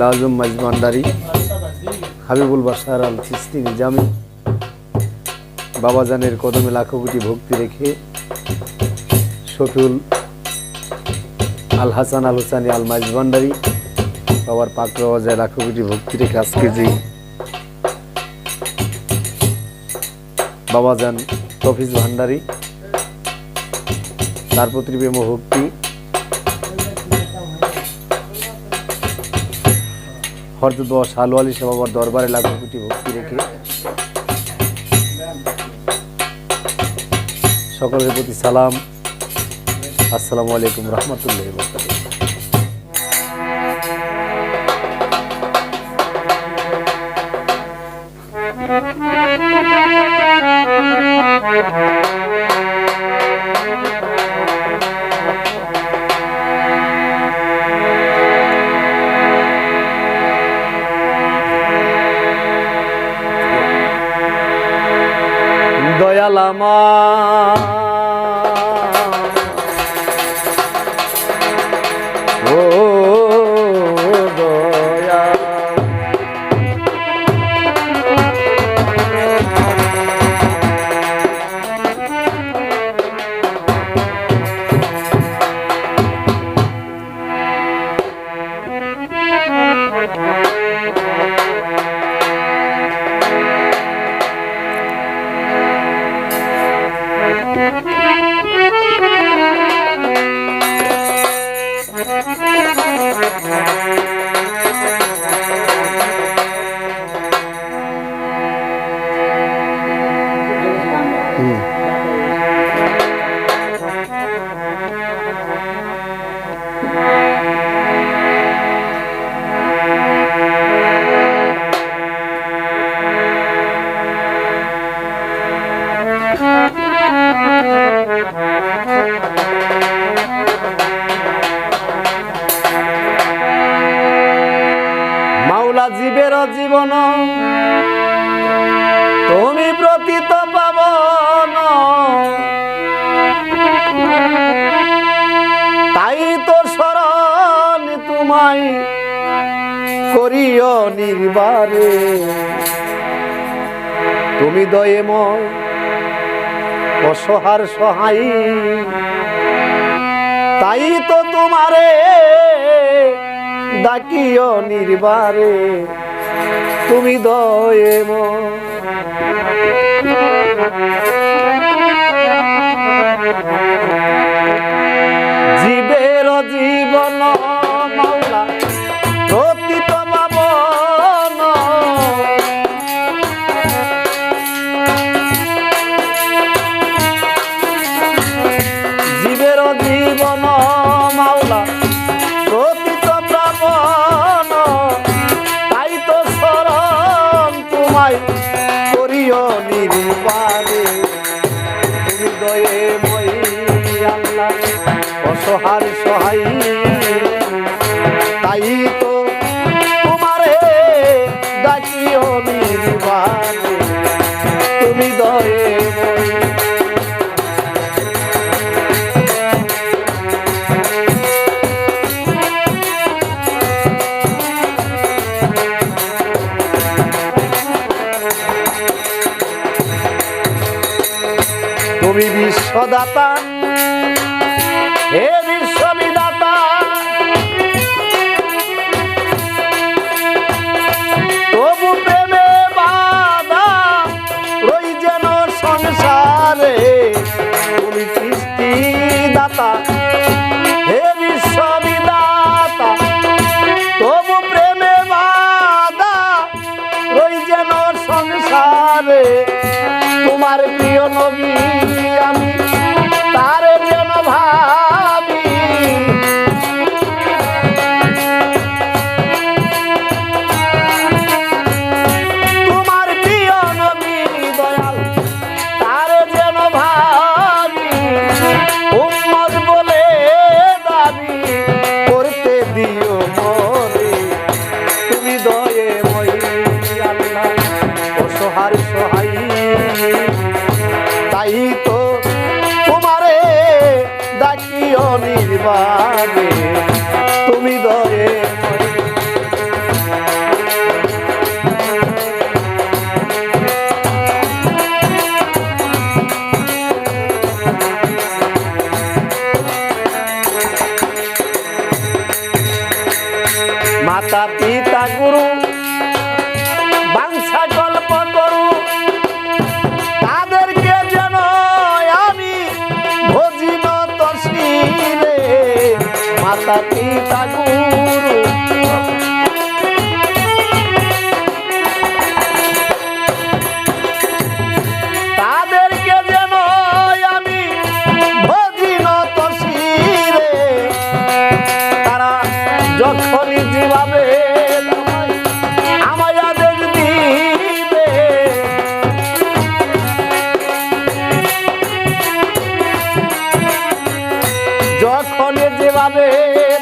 লাজম মাজমান্ডারি হাবিবুল বাসার আল চিস্তি নিজামি, বাবাজানের কদমে লাখো কোটি ভক্তি রেখে শফিউল আল হাসান আল হোসানি আল মাজমান্ডারি বাবার পাক বাজায় লাখো কোটি ভক্তি রেখে আজকে যে বাবাজান তফিজ ভান্ডারি, তার প্রতি প্রেম ভক্তি বাবা শালু আলী বাবার দরবারে লাখো কোটি ভক্তি রেখে। সকলের প্রতি সালাম। আসসালামু আলাইকুম রহমতুল্লাহ আমার জীবের জীবন তোমায় করিও নির্বারে তুমি দয়েময়, অসহার সহায়। তাই তো তোমারে ডাকিও নির্বারে তুমি দয়েময়। জীবের জীবন অসহার সহায় তাই তো তোমারে ডাকিও নির্বাণে তুমি দয়ে তুমি বিশ্বদাতা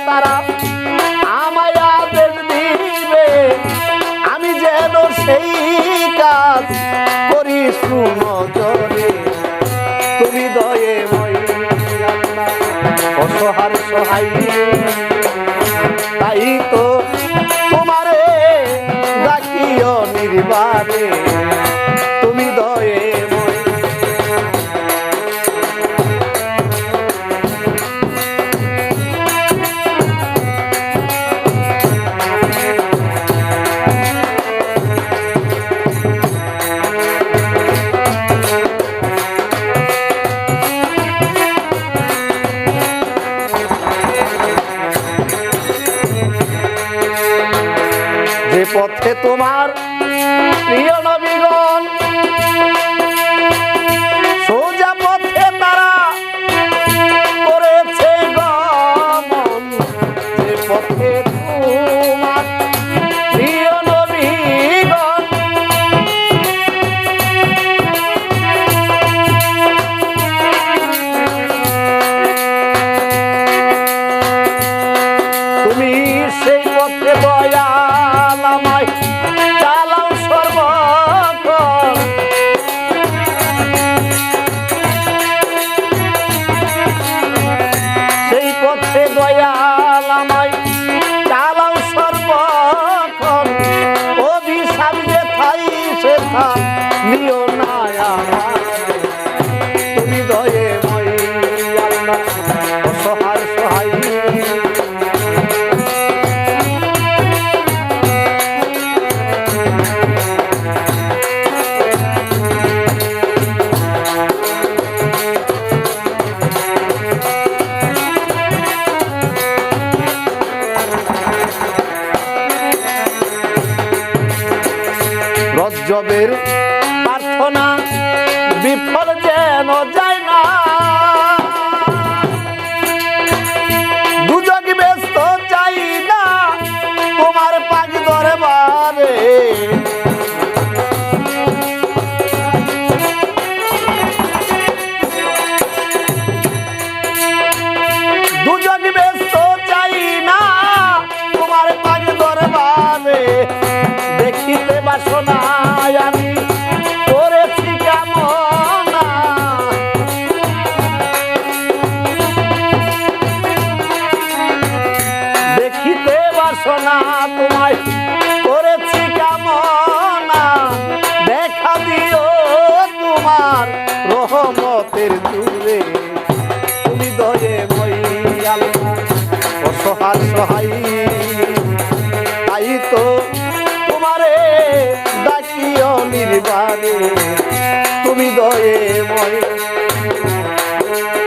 তারা আমায় আদেশ দিবে, আমি যেন সেই কাজ করি সুনজরে তুমি দয়ে অসহার সহায়। তাই তো তোমারে ডাকিও নির্বারে নবীর সেই পত্রে বয়াল আমায় চালাও সর্ব সেই পথে দয়াল আমায় চালাও সর্বক্ষণ। অভিশাপ যে থাই সে থা নিও না Música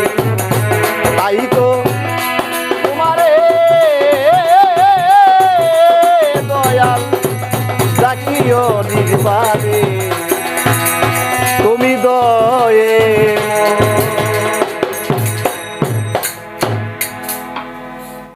রে